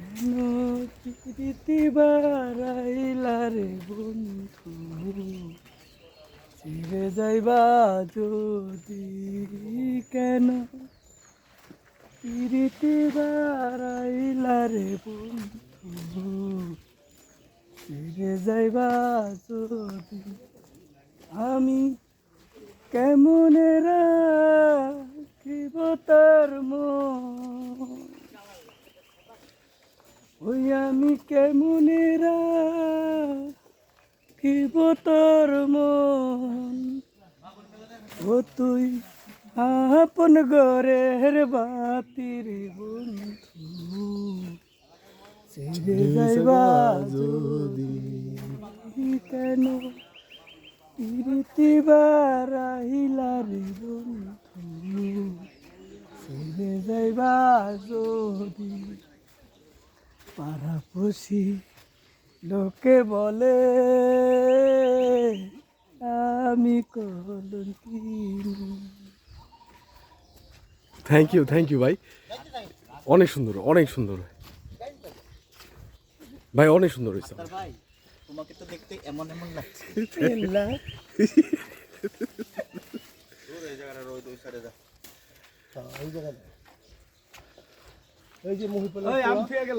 কেন রে বন্ধু ছেড়ে যাইবা যদি কেন প্রীতি রে বন্ধু ছেড়ে যাইবা যদি আমি কেমন রাখিব তার মন ওই আমি কেমন রাখিব তোর মন? ও তুই আপন গরের বাতির বন্ধু। ছেড়ে যাইবা যদি কেন? প্রীতি বারাইলা রে বন্ধু। ছেড়ে যাইবা যদি পাড়াপড়শি লোকে বলে আমি কলঙ্কি থ্যাংক ইউ থ্যাংক ইউ ভাই। অনেক সুন্দর অনেক সুন্দর। ভাই অনেক সুন্দর হয়েছে। ভাই তোমাকে তো দেখতে এমন এমন লাগছে। ওই যে। মহিপাল